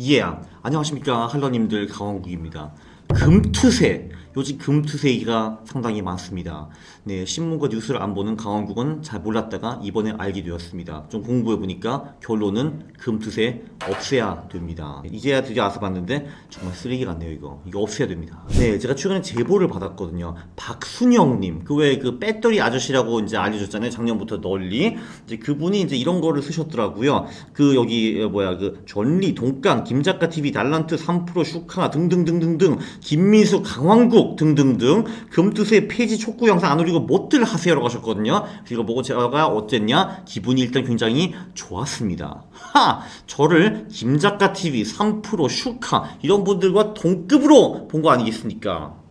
예, 안녕하십니까. 할러님들 강원국입니다. 금투세 요즘 금투세가 상당히 많습니다. 네 신문과 뉴스를 안 보는 강원국은 잘 몰랐다가 이번에 알게 되었습니다. 좀 공부해 보니까 결론은 금투세 없애야 됩니다. 이제야 드디어 와서 봤는데 정말 쓰레기 같네요 이거 이거 없애야 됩니다. 네 제가 최근에 제보를 받았거든요. 박순영님 그 외에 그 배터리 아저씨라고 이제 알려줬잖아요 작년부터 널리 이제 그분이 이제 이런 거를 쓰셨더라고요. 그 여기 어, 뭐야 그 전리 동강 김작가 TV 달란트 3% 슈카 등등등등등 김미수 강왕국 등등등 금투세 폐지 촉구 영상 안 올리고 못들 하세요라고 하셨거든요. 그리고 보고 제가 어쨌냐 기분이 일단 굉장히 좋았습니다. 하 저를 김작가 TV 3% 슈카 이런 분들과 동급으로 본 거 아니겠습니까?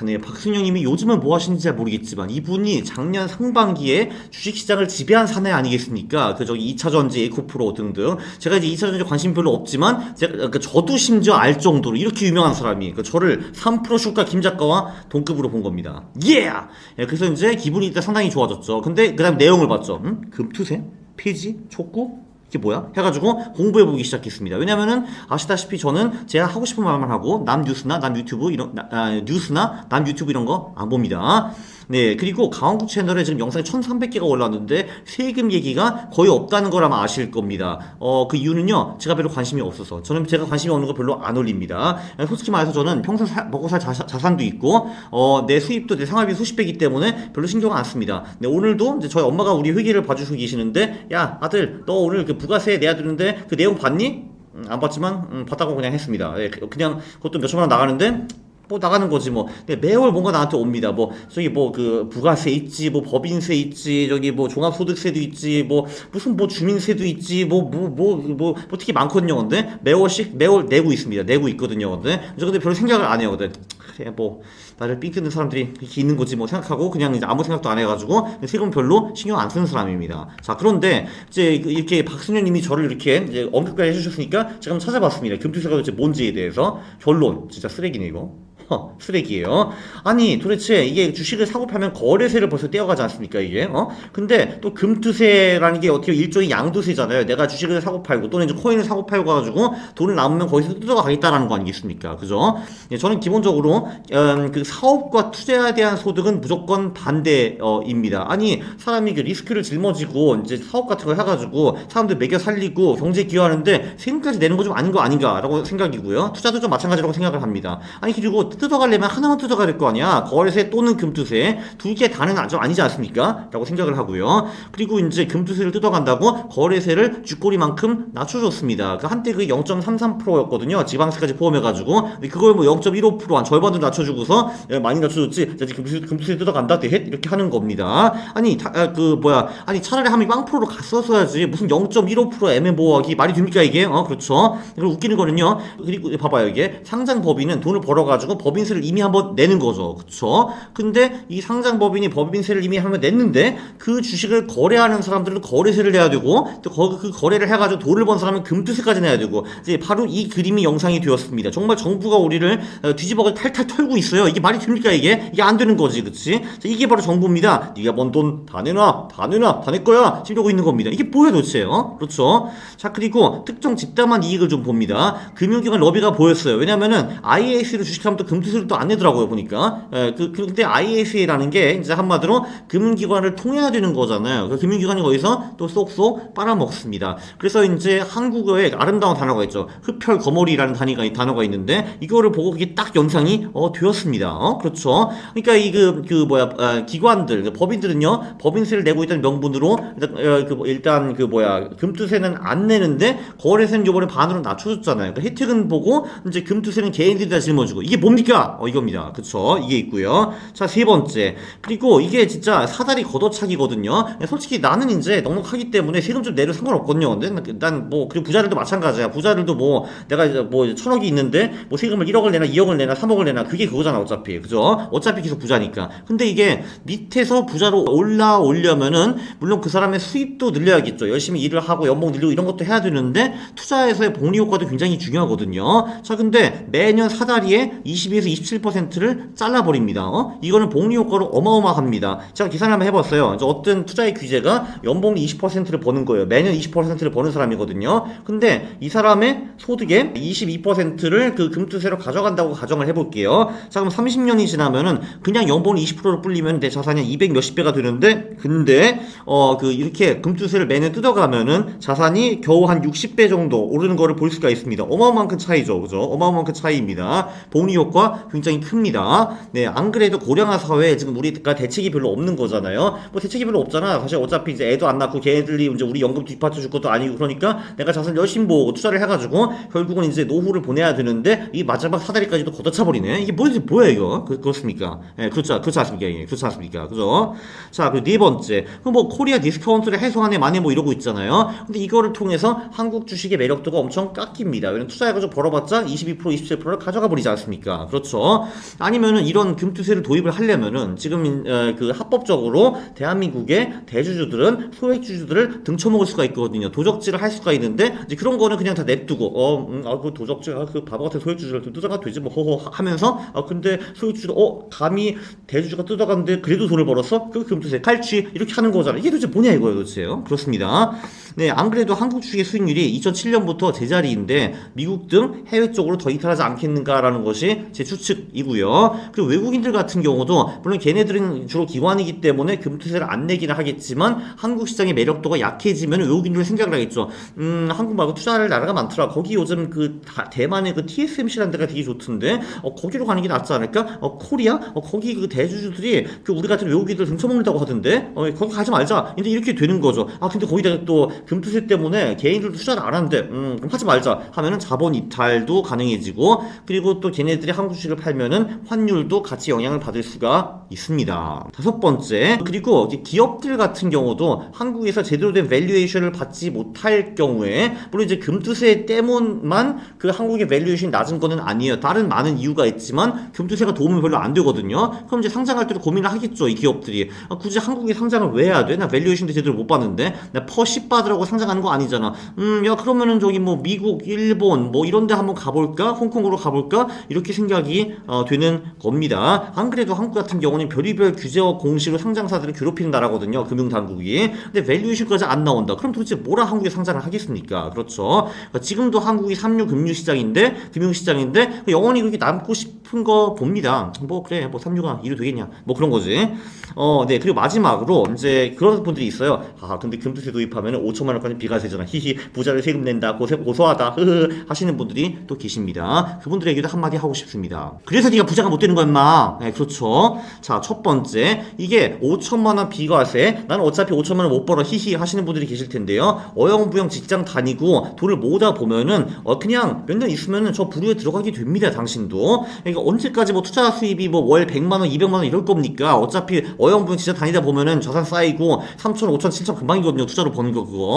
하, 네, 박순영님이 요즘은 뭐 하시는지 잘 모르겠지만 이분이 작년 상반기에 주식시장을 지배한 사내 아니겠습니까? 그 저기 2차전지 에코프로 등등 제가 이제 2차전지 관심 별로 없지만 제가 그 저도 심지어 알 정도로 이렇게 유명한 사람이 그 저를 3% 슈가 김 작가와 동급으로 본 겁니다. 예! 예, 그래서 이제 기분이 일단 상당히 좋아졌죠. 근데 그다음 내용을 봤죠. 음? 금투세? 폐지? 촉구? 이게 뭐야? 해가지고 공부해보기 시작했습니다. 왜냐면은 아시다시피 저는 제가 하고 싶은 말만 하고 남 뉴스나 남 유튜브 이런 나- 아, 뉴스나 남 유튜브 이런 거 안 봅니다. 네 그리고 강원국 채널에 지금 영상이 1,300개가 올라왔는데 세금 얘기가 거의 없다는 걸 아마 아실 겁니다. 어 그 이유는요 제가 별로 관심이 없어서 저는 제가 관심이 없는 거 별로 안 올립니다. 솔직히 말해서 저는 평생 사- 먹고 살 자사, 자산도 있고 어 내 수입도 내 생활비 수십 배기 때문에 별로 신경 안 씁니다. 네 오늘도 이제 저희 엄마가 우리 회계를 봐주시고 계시는데 야 아들 너 오늘 그 부가세 내야 되는데 그 내용 봤니? 음, 안 봤지만 음, 봤다고 그냥 했습니다. 예, 그- 그냥 그것도 몇 천만 원 나가는데 뭐 나가는 거지 뭐. 근데 매월 뭔가 나한테 옵니다. 뭐 저기 뭐 그 부가세 있지, 뭐 법인세 있지, 저기 뭐 종합소득세도 있지, 뭐 무슨 뭐 주민세도 있지, 뭐 뭐 뭐뭐뭐 특히 많거든요. 근데 매월씩 매월 내고 있습니다. 내고 있거든요. 근데 저 근데 별로 생각을 안 해요. 근데 그래 뭐 나를 삥 뜯는 사람들이 이렇게 있는 거지 뭐 생각하고 그냥 이제 아무 생각도 안 해가지고 세금 별로 신경 안 쓰는 사람입니다. 자 그런데 이제 그 이렇게 박순현님이 저를 이렇게 이제 언급까지 해주셨으니까 제가 한번 찾아봤습니다. 금투세가 도대체 뭔지에 대해서 결론 진짜 쓰레기네 이거. 허, 쓰레기예요. 아니 도대체 이게 주식을 사고 팔면 거래세를 벌써 떼어가지 않습니까 이게? 어? 근데 또 금투세라는 게 어떻게 일종의 양도세잖아요. 내가 주식을 사고 팔고 또는 이제 코인을 사고 팔고 가지고 돈을 남으면 거기서 뜯어가겠다라는 거 아니겠습니까? 그죠? 예, 저는 기본적으로 음, 그 사업과 투자에 대한 소득은 무조건 반대입니다. 아니 사람이 그 리스크를 짊어지고 이제 사업 같은 걸 해가지고 사람들 매겨 살리고 경제 기여하는데 세금까지 내는 거 좀 아닌 거 아닌가라고 생각이고요. 투자도 좀 마찬가지라고 생각을 합니다. 아니 그리고 뜯어가려면 하나만 뜯어가야 될 거 아니야. 거래세 또는 금투세 두 개 다는 좀 아니지 않습니까? 라고 생각을 하고요. 그리고 이제 금투세를 뜯어간다고 거래세를 쥐꼬리만큼 낮춰줬습니다. 그 한때 그 0.33%였거든요. 지방세까지 포함해가지고 그걸 뭐 0.15%한 절반도 낮춰주고서 예, 많이 낮춰줬지. 자, 이제 금투세, 뜯어간다. 이렇게 하는 겁니다. 아니 다, 아, 그 뭐야? 아니 차라리 하면 빵프로로 갔었어야지. 무슨 0.15% 애매모호하기 말이 됩니까 이게? 어 그렇죠. 그리고 웃기는 거는요. 그리고 봐봐요 이게 상장 법인은 돈을 벌어가지고 법 인세를 이미 한번 내는 거죠. 그렇죠. 근데 이 상장 법인이 법인세를 이미 한번 냈는데 그 주식을 거래하는 사람들은 거래세를 내야 되고 또 거, 그 거래를 해가지고 돈을 번 사람은 금투세까지 내야 되고 이제 바로 이 그림이 영상이 되었습니다. 정말 정부가 우리를 어, 뒤집어가 탈탈 털고 있어요. 이게 말이 됩니까 이게? 이게 안 되는 거지, 그렇지? 이게 바로 정부입니다. 네가 번 돈 다 내놔, 다 내놔, 다내 거야. 지려고 있는 겁니다. 이게 뭐야 도대체? 어? 그렇죠? 자 그리고 특정 집단만 이익을 좀 봅니다. 금융기관 러비가 보였어요. 왜냐면은 IAS를 주식하면 또 금 투세를 또 안 내더라고요 보니까. 에, 그, 그 근데 IAS라는 게 이제 한마디로 금융기관을 통해야 되는 거잖아요. 그 금융기관이 거기서 또 쏙쏙 빨아먹습니다. 그래서 이제 한국어에 아름다운 단어가 있죠. 흡혈 거머리라는 단위가 단어가 있는데 이거를 보고 그게 딱 연상이 어 되었습니다. 어 그렇죠. 그러니까 이그 그 뭐야 아, 기관들 그 법인들은요 법인세를 내고 있다는 명분으로 일단, 어, 그 뭐- 일단 그 뭐야 금투세는 안 내는데 거래세는 요번에 반으로 낮춰줬잖아요. 그러니까 혜택은 보고 이제 금투세는 개인들이 다 짊어지고 이게 뭡니까? 어 이겁니다. 그렇죠. 이게 있고요. 자 세 번째 그리고 이게 진짜 사다리 걷어차기거든요. 솔직히 나는 이제 넉넉하기 때문에 세금 좀 내도 상관없거든요. 근데 난 뭐 그리고 부자들도 마찬가지야. 부자들도 뭐 내가 이제 뭐 천억이 있는데 뭐 세금을 1억을 내나 2억을 내나 3억을 내나 그게 그거잖아 어차피 그죠? 어차피 계속 부자니까. 근데 이게 밑에서 부자로 올라오려면은 물론 그 사람의 수입도 늘려야겠죠. 열심히 일을 하고 연봉 늘리고 이런 것도 해야 되는데 투자에서의 복리 효과도 굉장히 중요하거든요. 자 근데 매년 사다리에 20 22에서 27%를 잘라버립니다. 어? 이거는 복리 효과로 어마어마합니다. 제가 계산을 한번 해봤어요. 어떤 투자의 규제가 연봉 20%를 버는 거예요. 매년 20%를 버는 사람이거든요. 근데 이 사람의 소득의 22%를 그 금투세로 가져간다고 가정을 해볼게요. 자, 그럼 30년이 지나면은 그냥 연봉 20%를 불리면 내 자산이 200 몇십 배가 되는데, 근데, 어, 그, 이렇게 금투세를 매년 뜯어가면은 자산이 겨우 한 60배 정도 오르는 거를 볼 수가 있습니다. 어마어마한 큰 차이죠. 그죠? 어마어마한 큰 차이입니다. 복리 효과 굉장히 큽니다. 네, 안 그래도 고령화 사회에 지금 우리가 대책이 별로 없는 거잖아요. 뭐 대책이 별로 없잖아. 사실 어차피 이제 애도 안 낳고 걔네들이 이제 우리 연금 뒷받쳐 줄 것도 아니고 그러니까 내가 자산 열심히 모으고 투자를 해가지고 결국은 이제 노후를 보내야 되는데 이 마지막 사다리까지도 걷어차 버리네. 이게 뭐지 뭐야 이거? 그, 그렇습니까? 예, 그렇죠, 그렇지 않습니까? 예, 그렇지 않습니까? 그죠? 자, 그리고 네 번째, 그뭐 코리아 디스카운트를 해소하네 많이 뭐 이러고 있잖아요. 근데 이거를 통해서 한국 주식의 매력도가 엄청 깎입니다. 왜냐면 투자해가지고 벌어봤자 22% 27%를 가져가 버리지 않습니까? 그렇죠? 아니면은 이런 금투세를 도입을 하려면은 지금 어, 그 합법적으로 대한민국의 대주주들은 소액주주들을 등쳐먹을 수가 있거든요. 도적질을 할 수가 있는데 이제 그런 거는 그냥 다 냅두고 어, 음, 아, 그 도적질, 아, 그 바보 같은 소액주주를 뜯어가 되지 뭐 허허 하면서 아, 근데 소액주주 어, 감히 대주주가 뜯어갔는데 그래도 돈을 벌었어? 그 금투세 칼취 이렇게 하는 거잖아. 이게 도대체 뭐냐 이거예요, 도대체. 그렇습니다. 네, 안 그래도 한국 주식의 수익률이 2007년부터 제자리인데 미국 등 해외 쪽으로 더 이탈하지 않겠는가라는 것이 제 추측이고요. 그리고 외국인들 같은 경우도 물론 걔네들은 주로 기관이기 때문에 금투세를 안 내기는 하겠지만 한국 시장의 매력도가 약해지면 외국인들 생각을 하겠죠. 음, 한국 말고 투자할 나라가 많더라. 거기 요즘 그 다- 대만의 그 TSMC라는 데가 되게 좋던데 어, 거기로 가는 게 낫지 않을까? 어, 코리아? 어, 거기 그 대주주들이 그 우리 같은 외국인들 등쳐먹는다고 하던데 어, 거기 가지 말자. 근데 이렇게 되는 거죠. 아 근데 거기다가 또 금투세 때문에 개인들도 투자를 안 하는데 음, 그럼 하지 말자 하면은 자본 이탈도 가능해지고 그리고 또 걔네들이 한국 주식을 팔면은 환율도 같이 영향을 받을 수가 있습니다. 다섯 번째 그리고 기업들 같은 경우도 한국에서 제대로 된 밸류에이션을 받지 못할 경우에 물론 이제 금투세 때문만 그 한국의 밸류에이션이 낮은 거는 아니에요. 다른 많은 이유가 있지만 금투세가 도움이 별로 안 되거든요. 그럼 이제 상장할 때도 고민을 하겠죠. 이 기업들이 아, 굳이 한국에 상장을 왜 해야 돼? 나 밸류에이션도 제대로 못 받는데 나 퍼 10 받 으라고 상장하는 거 아니잖아. 음, 야 그러면은 저기 뭐 미국, 일본 뭐 이런 데 한번 가볼까? 홍콩으로 가볼까? 이렇게 생각이 어, 되는 겁니다. 안 그래도 한국 같은 경우는 별의별 규제와 공시로 상장사들을 괴롭히는 나라거든요. 금융당국이. 근데 밸류에이션까지 안 나온다. 그럼 도대체 뭐라 한국에 상장을 하겠습니까? 그렇죠. 그러니까 지금도 한국이 삼류 금융시장인데 금융시장인데 영원히 그렇게 남고 싶은 거 봅니다. 뭐 그래 뭐 삼류가 이루 되겠냐 뭐 그런 거지. 어, 네 그리고 마지막으로 이제 그런 분들이 있어요. 아 근데 금투세 도입하면 5천 만 원까지 비과세잖아. 히히 부자를 세금 낸다 고세 고소하다 흐흐 하시는 분들이 또 계십니다. 그분들에게도 한마디 하고 싶습니다. 그래서 네가 부자가 못 되는 거야 임마. 네 그렇죠. 자 첫 번째 이게 5천만 원 비과세 나는 어차피 5천만 원 못 벌어 히히 하시는 분들이 계실 텐데요. 어영부영 직장 다니고 돈을 모으다 보면은 어 그냥 몇 년 있으면은 저 부류에 들어가게 됩니다. 당신도. 그러니까 언제까지 뭐 투자 수입이 뭐 월 100만 원, 200만 원 이럴 겁니까? 어차피 어영부영 진짜 다니다 보면은 자산 쌓이고 3천, 5천, 7천 금방이거든요. 투자로 버는 거 그거.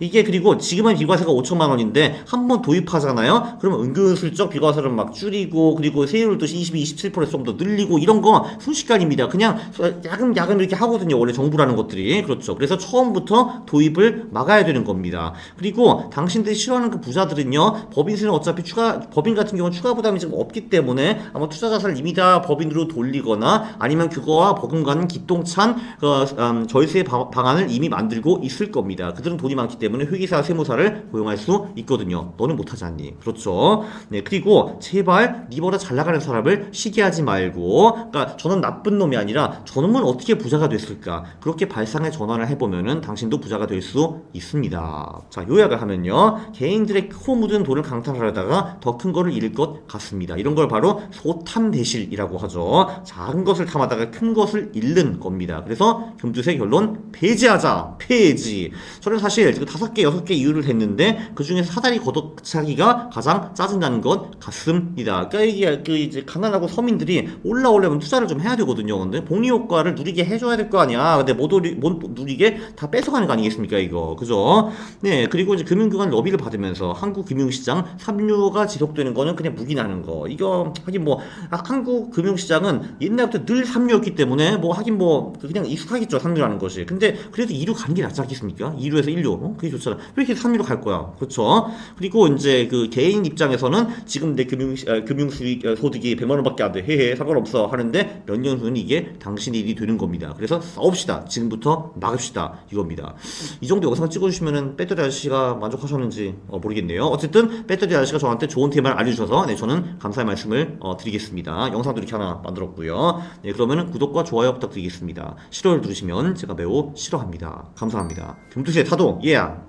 이게 그리고 지금은 비과세가 5천만 원인데 한 번 도입하잖아요. 그러면 은근슬쩍 비과세를 막 줄이고 그리고 세율도 22, 27%에서 좀더 늘리고 이런 거 순식간입니다. 그냥 야금야금 이렇게 하거든요. 원래 정부라는 것들이. 그렇죠. 그래서 처음부터 도입을 막아야 되는 겁니다. 그리고 당신들이 싫어하는 그 부자들은요. 법인세는 어차피 추가 법인 같은 경우는 추가 부담이 지금 없기 때문에 아마 투자 자산을 이미 다 법인으로 돌리거나 아니면 그거와 버금가는 기똥찬 그, 음, 절세 방- 방안을 이미 만들고 있을 겁니다. 그들은 돈이 많기 때문에 회계사, 세무사를 고용할 수 있거든요. 너는 못하지 않니? 그렇죠. 네 그리고 제발 니보다 잘 나가는 사람을 시기하지 말고, 그러니까 저는 나쁜 놈이 아니라 저놈은 어떻게 부자가 됐을까? 그렇게 발상의 전환을 해보면은 당신도 부자가 될 수 있습니다. 자 요약을 하면요, 개인들의 코 묻은 돈을 강탈하려다가 더 큰 거를 잃을 것 같습니다. 이런 걸 바로 소탐 대실이라고 하죠. 작은 것을 탐하다가 큰 것을 잃는 겁니다. 그래서 금주세 결론 폐지하자 폐지. 저는 사실 그 다섯 개 여섯 개 이유를 했는데 그 중에서 사다리 걷어차기가 가장 짜증나는 것 같습니다. 그러니까 이게 그 이제 가난하고 서민들이 올라오려면 투자를 좀 해야 되거든요. 근데 복리 효과를 누리게 해줘야 될 거 아니야. 근데 못, 오리, 못 누리게 다 뺏어가는 거 아니겠습니까 이거 그죠? 네 그리고 이제 금융기관 러비를 받으면서 한국 금융시장 삼류가 지속되는 거는 그냥 묵인하는 거. 이거 하긴 뭐 아, 한국 금융시장은 옛날부터 늘 삼류였기 때문에 뭐 하긴 뭐 그냥 익숙하겠죠 삼류라는 것이. 근데 그래도 2류 가는 게 낫지 않겠습니까? 2류에서 1류 어? 그게 좋잖아. 왜 이렇게 3류로 갈 거야? 그렇죠? 그리고 이제 그 개인 입장에서는 지금 내 금융 아, 금융 수익 어, 소득이 100만 원밖에 안 돼. 헤헤 상관없어 하는데 몇 년 후는 이게 당신의 일이 되는 겁니다. 그래서 싸웁시다. 지금부터 막읍시다. 이겁니다. 이 정도 영상 찍어 주시면은 배터리 아저씨가 만족하셨는지 어, 모르겠네요. 어쨌든 배터리 아저씨가 저한테 좋은 테마를 알려 주셔서 네, 저는 감사의 말씀을 어, 드리겠습니다. 영상도 이렇게 하나 만들었고요. 네, 그러면은 구독과 좋아요 부탁드리겠습니다. 싫어를 누르시면 제가 매우 싫어합니다. 감사합니다. 금투시의 타도, 예! Yeah.